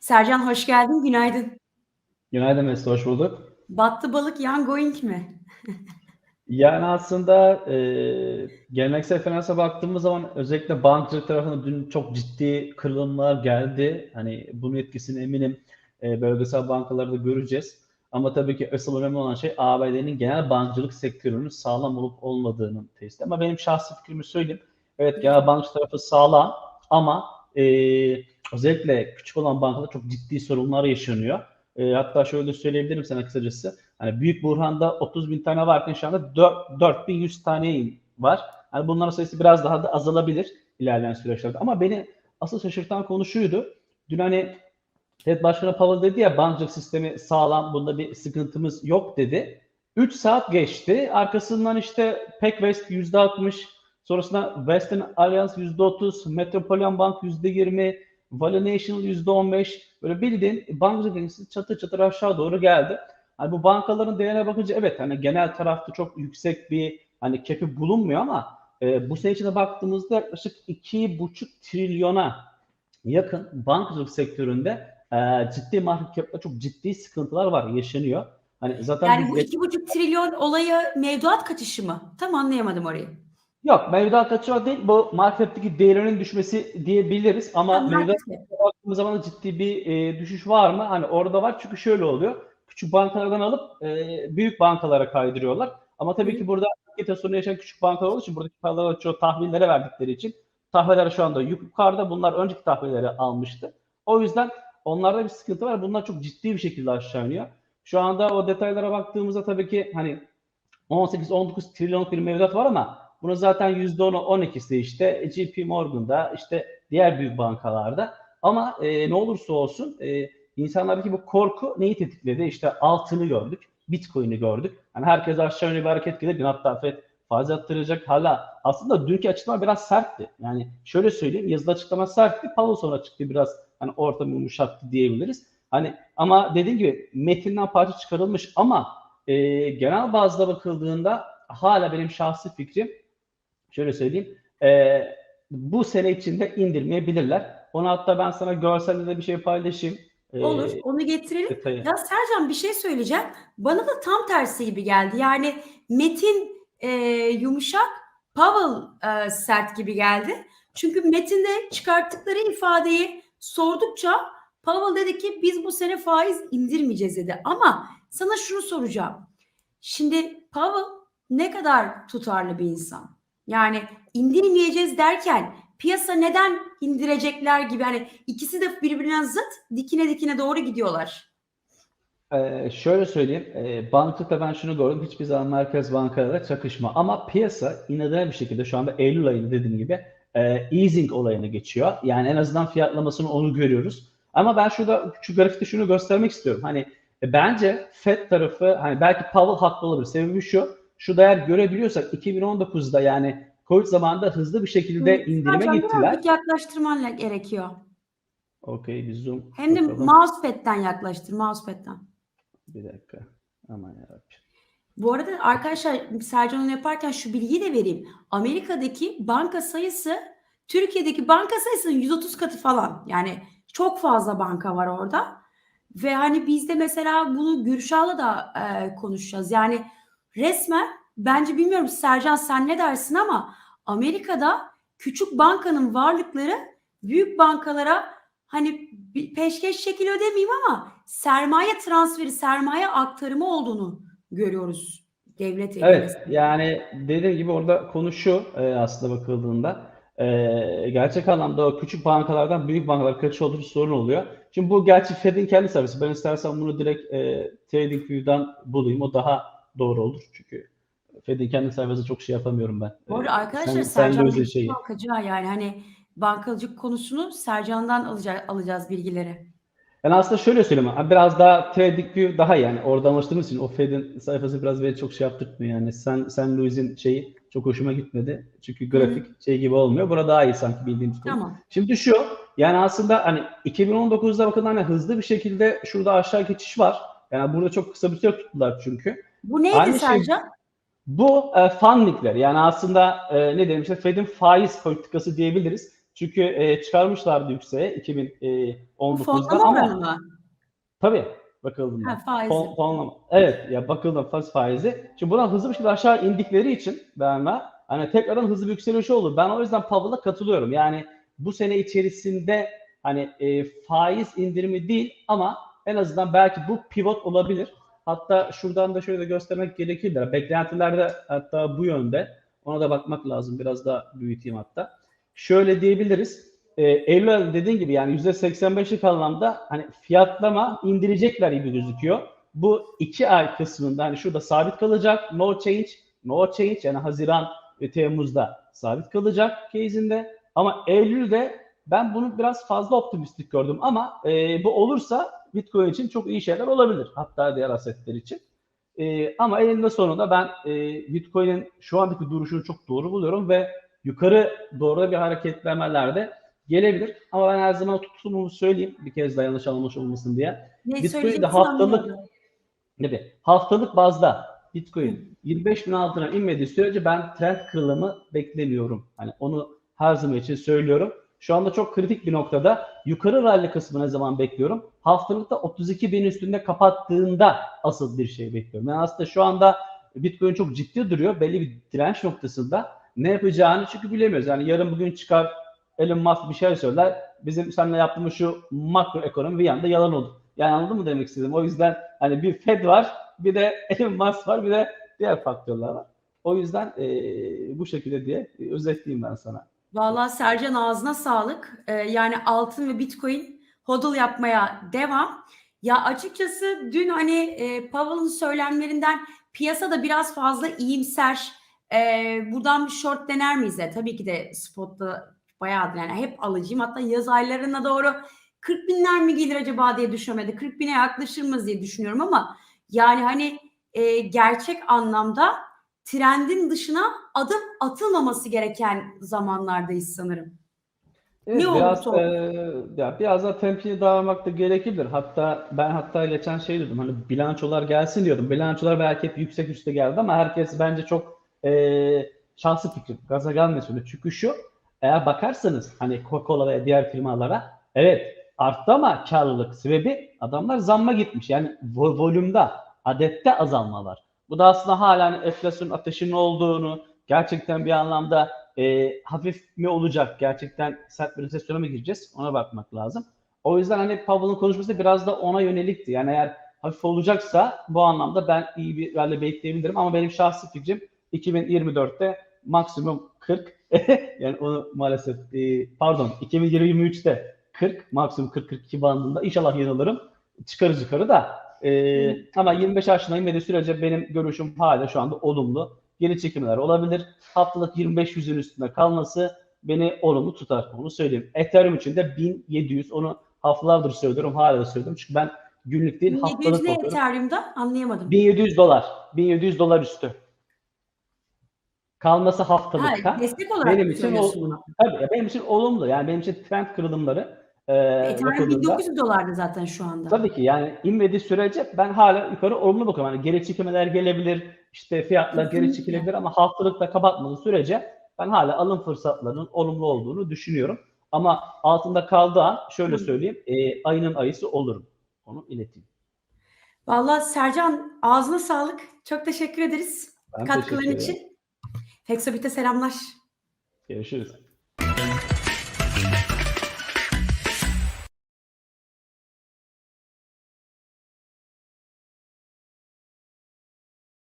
Sercan hoş geldin, günaydın. Günaydın Mesut, hoş bulduk. Battı balık yan going mi? Yani aslında e, geleneksel finansa baktığımız zaman özellikle bankacılık tarafında dün çok ciddi kırılımlar geldi. Hani bunun etkisini eminim e, bölgesel bankalarda göreceğiz. Ama tabii ki asıl önemli olan şey ABD'nin genel bankacılık sektörünün sağlam olup olmadığının testi. Ama benim şahsi fikrimi söyleyeyim. Evet genel bankacılık tarafı sağlam ama e, özellikle küçük olan bankalar çok ciddi sorunlar yaşanıyor. E, hatta şöyle söyleyebilirim sana kısacası. Hani Büyük Burhan'da 30 bin tane varken şu anda 4, 4100 tane var. Hani bunların sayısı biraz daha da azalabilir ilerleyen süreçlerde. Ama beni asıl şaşırtan konu şuydu. Dün hani Fed Başkanı Powell dedi ya bankacılık sistemi sağlam, bunda bir sıkıntımız yok dedi. 3 saat geçti. Arkasından işte PacWest %60, sonrasında Western Alliance %30, Metropolitan Bank %20, Valley National %15. Böyle bildiğin bankacılık endeksi çatır çatır aşağı doğru geldi. Hani bu bankaların değerine bakınca evet hani genel tarafta çok yüksek bir hani kepi bulunmuyor ama e, bu sene içine baktığımızda yaklaşık 2,5 trilyona yakın bankacılık sektöründe e, ciddi market cap'ta çok ciddi sıkıntılar var, yaşanıyor. Hani zaten Yani bu iki buçuk trilyon olayı mevduat kaçışı mı? Tam anlayamadım orayı. Yok mevduat kaçıyor değil. Bu marketteki değerinin düşmesi diyebiliriz ama Tam mevduat baktığımız zaman da ciddi bir e, düşüş var mı? Hani orada var çünkü şöyle oluyor. Küçük bankalardan alıp e, büyük bankalara kaydırıyorlar. Ama tabii Hı. ki burada market sorunu yaşayan küçük bankalar olduğu için buradaki paraları çoğu tahvillere verdikleri için tahviller şu anda yukarıda. Bunlar önceki tahvilleri almıştı. O yüzden onlarda bir sıkıntı var. Bunlar çok ciddi bir şekilde aşağı iniyor. Şu anda o detaylara baktığımızda tabii ki hani 18-19 trilyonluk bir mevduat var ama bunun zaten %10'u 12'si işte JP Morgan'da işte diğer büyük bankalarda ama e, ne olursa olsun e, insanlardaki bu korku neyi tetikledi? İşte altını gördük, Bitcoin'i gördük. Yani herkes aşağı yönlü bir hareket gelirken hatta FED faiz arttıracak hala aslında dünkü açıklama biraz sertti. Yani şöyle söyleyeyim yazılı açıklama sertti. Powell sonra çıktı biraz hani ortamı yumuşattı diyebiliriz. Hani ama dediğim gibi metinden parça çıkarılmış ama e, genel bazda bakıldığında hala benim şahsi fikrim şöyle söyleyeyim e, bu sene içinde indirmeyebilirler. Onu hatta ben sana görselde de bir şey paylaşayım. E, Olur, onu getirelim. detayı. Ya Sercan bir şey söyleyeceğim. Bana da tam tersi gibi geldi. Yani Metin e, yumuşak, Powell e, sert gibi geldi. Çünkü Metin'de çıkarttıkları ifadeyi sordukça Powell dedi ki biz bu sene faiz indirmeyeceğiz dedi. Ama sana şunu soracağım. Şimdi Powell ne kadar tutarlı bir insan? Yani indirmeyeceğiz derken piyasa neden indirecekler gibi hani ikisi de birbirinden zıt dikine dikine doğru gidiyorlar. Ee, şöyle söyleyeyim, e, banklıkta ben şunu gördüm, hiçbir zaman merkez bankalara çakışma. Ama piyasa inadına bir şekilde şu anda Eylül ayında dediğim gibi e, easing olayına geçiyor. Yani en azından fiyatlamasını onu görüyoruz. Ama ben şurada şu grafikte şunu göstermek istiyorum. Hani e, bence Fed tarafı, hani belki Powell haklı olabilir. Sebebi şu, şu değer görebiliyorsak 2019'da yani Covid zamanında hızlı bir şekilde indirime Sercan, gittiler. yaklaştırman gerekiyor. Okey, bir zoom Hem de bakalım. mousepad'den yaklaştır, mousepad'den. Bir dakika. Aman yarabbim. Bu arada arkadaşlar Sercan onu yaparken şu bilgiyi de vereyim. Amerika'daki banka sayısı Türkiye'deki banka sayısının 130 katı falan. Yani çok fazla banka var orada. Ve hani biz de mesela bunu Gürşah'la da e, konuşacağız. Yani resmen bence bilmiyorum Sercan sen ne dersin ama Amerika'da küçük bankanın varlıkları büyük bankalara hani peşkeş şekil ödemeyeyim ama sermaye transferi, sermaye aktarımı olduğunu görüyoruz devlet elinde. Evet yani dediğim gibi orada konu şu e, aslında bakıldığında e, gerçek anlamda o küçük bankalardan büyük bankalar kaçış olduğu bir sorun oluyor. Şimdi bu gerçi Fed'in kendi servisi. Ben istersen bunu direkt e, TradingView'dan bulayım. O daha doğru olur. Çünkü Fed'in kendi servisi çok şey yapamıyorum ben. Bu arada E, arkadaşlar sen- Sercan bankacı ha, yani hani bankacılık konusunu Sercan'dan alacağız, alacağız bilgileri. Yani aslında şöyle söyleyeyim. Biraz daha TradingView daha iyi. yani oradan alıştığımız için o Fed'in sayfası biraz beni çok şey yaptırtmıyor yani. Sen sen Louis'in şeyi çok hoşuma gitmedi. Çünkü grafik şey gibi olmuyor. Burada daha iyi sanki bildiğimiz konu. Tamam. Şimdi şu yani aslında hani 2019'da bakın hani hızlı bir şekilde şurada aşağı geçiş var. Yani burada çok kısa bir süre tuttular çünkü. Bu neydi Aynı şey- Sercan? Bu e, fundingler yani aslında e, ne işte Fed'in faiz politikası diyebiliriz. Çünkü e, çıkarmışlardı yükseğe Bu 2019'da fonlama ama mı? tabii bakıldığında. Ha, faizi. Fon, fonlama. Evet ya bakıldı faz faizi. Şimdi buradan hızlı bir şekilde aşağı indikleri için ben hani tekrardan hızlı bir yükseliş olur. Ben o yüzden Powell'a katılıyorum. Yani bu sene içerisinde hani e, faiz indirimi değil ama en azından belki bu pivot olabilir. Hatta şuradan da şöyle göstermek gerekir. Beklentiler de hatta bu yönde. Ona da bakmak lazım. Biraz daha büyüteyim hatta. Şöyle diyebiliriz. E, Eylül dediğin gibi yani %85'lik anlamda hani fiyatlama indirecekler gibi gözüküyor. Bu iki ay kısmında hani şurada sabit kalacak. No change, no change yani Haziran ve Temmuz'da sabit kalacak case'inde. Ama Eylül'de ben bunu biraz fazla optimistik gördüm ama e, bu olursa Bitcoin için çok iyi şeyler olabilir. Hatta diğer asetler için. E, ama eninde sonunda ben e, Bitcoin'in şu andaki duruşunu çok doğru buluyorum ve yukarı doğru bir hareketlemeler de gelebilir. Ama ben her zaman tutumumu söyleyeyim bir kez daha yanlış anlamış olmasın diye. Ne Bitcoin'de haftalık gibi haftalık bazda Bitcoin 25 bin altına inmediği sürece ben trend kırılımı beklemiyorum. Hani onu her zaman için söylüyorum. Şu anda çok kritik bir noktada yukarı rally kısmı ne zaman bekliyorum? Haftalıkta 32 bin üstünde kapattığında asıl bir şey bekliyorum. Yani aslında şu anda Bitcoin çok ciddi duruyor. Belli bir direnç noktasında ne yapacağını çünkü bilemiyoruz. Yani yarın bugün çıkar Elon Musk bir şey söyler. Bizim seninle yaptığımız şu makro ekonomi bir yanda yalan olur. Yani anladın mı demek istedim? O yüzden hani bir Fed var, bir de Elon Musk var, bir de diğer faktörler var. O yüzden eee, bu şekilde diye e, özetleyeyim ben sana. Vallahi Sercan ağzına sağlık. Ee, yani altın ve Bitcoin hodl yapmaya devam. Ya açıkçası dün hani e, Powell'ın söylemlerinden piyasada biraz fazla iyimser. Ee, buradan bir short dener miyiz? de? Tabii ki de spotta bayağı yani hep alıcıyım. Hatta yaz aylarına doğru 40 binler mi gelir acaba diye düşünmedi. 40 bine yaklaşır mı diye düşünüyorum ama yani hani e, gerçek anlamda trendin dışına adım atılmaması gereken zamanlardayız sanırım. Evet, Ne biraz olursa eee, ya biraz da temkinli davranmak da gerekebilir. Hatta ben hatta geçen şey dedim hani bilançolar gelsin diyordum. Bilançolar belki hep yüksek üste geldi ama herkes bence çok eee şanslı fikrim. Gaza gelmesin. Çünkü şu eğer bakarsanız hani Coca-Cola ve diğer firmalara evet arttı ama karlılık sebebi adamlar zamma gitmiş. Yani vo- volümde, adette azalma var. Bu da aslında hala hani enflasyon ateşinin olduğunu, gerçekten bir anlamda e, hafif mi olacak, gerçekten sert bir resesyona mı gireceğiz ona bakmak lazım. O yüzden hani Powell'ın konuşması biraz da ona yönelikti. Yani eğer hafif olacaksa bu anlamda ben iyi bir rally bekleyebilirim ama benim şahsi fikrim 2024'te maksimum 40 yani onu maalesef e, pardon 2023'te 40 maksimum 40-42 bandında inşallah yanılırım çıkarız yukarı da e, ama 25 yaşına inmediği sürece benim görüşüm hala şu anda olumlu. Geri çekimler olabilir. Haftalık 25 yüzün üstünde kalması beni olumlu tutar. Onu söyleyeyim. Ethereum için de 1700 onu haftalardır söylüyorum. Hala da söylüyorum. Çünkü ben günlük değil 1700 haftalık bakıyorum. Ethereum'da anlayamadım. 1700 dolar. 1700 dolar üstü. Kalması Ha, haftalıkta. destek olarak benim için söylüyorsun o- bunu? Tabii benim için olumlu. Yani benim için trend kırılımları e, Ethereum bakıldığında- 1900 dolardı zaten şu anda. Tabii ki yani inmediği sürece ben hala yukarı olumlu bakıyorum. Hani geri çekilmeler gelebilir, işte fiyatlar geri çekilebilir ama haftalıkta kapatmadığı sürece ben hala alım fırsatlarının olumlu olduğunu düşünüyorum. Ama altında kaldığı an şöyle söyleyeyim, e, ayının ayısı olurum. Onu ileteyim. Vallahi Sercan ağzına sağlık. Çok teşekkür ederiz Ben katkıların teşekkür için. Hexabit'e selamlar. Görüşürüz.